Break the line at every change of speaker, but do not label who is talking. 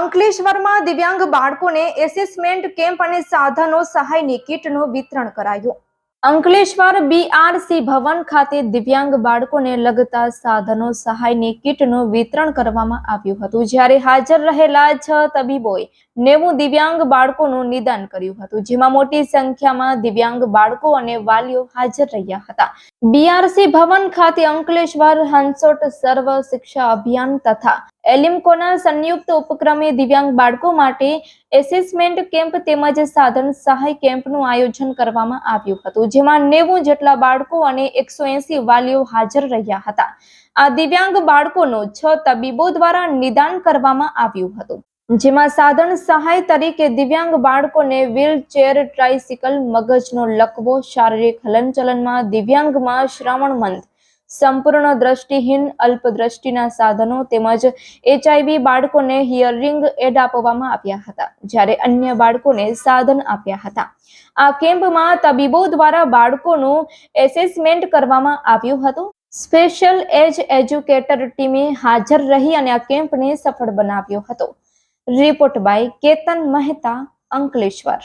અંકલેશ્વરમાં દિવ્યાંગ બાળકોને એસેસમેન્ટ કેમ્પ અને સાધનો સહાયની કીટનું વિતરણ કરાયું. અંકલેશ્વર બીઆરસી ભવન ખાતે દિવ્યાંગ બાળકોને લગતા સાધનો સહાયની કીટનું વિતરણ કરવામાં આવ્યું હતું. જ્યારે હાજર રહેલા છ તબીબોએ નેવું દિવ્યાંગ બાળકોનું નિદાન કર્યું હતું. જેમાં મોટી સંખ્યામાં દિવ્યાંગ બાળકો અને વાલીઓ હાજર રહ્યા હતા. બીઆરસી ભવન ખાતે અંકલેશ્વર હંસોટ સર્વ શિક્ષા અભિયાન તથા એલિમ્કોના સંયુક્ત ઉપક્રમે દિવ્યાંગ બાળકો માટે એસેસમેન્ટ કેમ્પ તેમજ સાધન સહાય કેમ્પનું આયોજન કરવામાં આવ્યું હતું, જેમાં નેવું જેટલા બાળકો અને એકસો એસી વાલીઓ હાજર રહ્યા હતા. આ દિવ્યાંગ બાળકોનું છ તબીબો દ્વારા નિદાન કરવામાં આવ્યું હતું, જેમાં સાધન સહાય તરીકે દિવ્યાંગ બાળકોને વ્હીલચેર ટ્રાઇસિકલ, મગજનો લકવો, શારીરિક હલનચલનમાં દિવ્યાંગમાં શ્રવણમંદ સંપૂર્ણ દ્રષ્ટિહીન અલ્પદ્રષ્ટિના સાધનો તેમજ એચઆઈવી બાળકોને હિયરિંગ એડ આપવામાં આવ્યા હતા, જ્યારે અન્ય બાળકોને સાધન આપ્યા હતા. આ કેમ્પમાં તબીબો દ્વારા બાળકોનું એસેસમેન્ટ કરવામાં આવ્યું હતું. સ્પેશિયલ એજ એજ્યુકેટર ટીમે હાજર રહી અને આ કેમ્પને સફળ બનાવ્યો હતો. Report by Ketan Mehta Ankleshwar.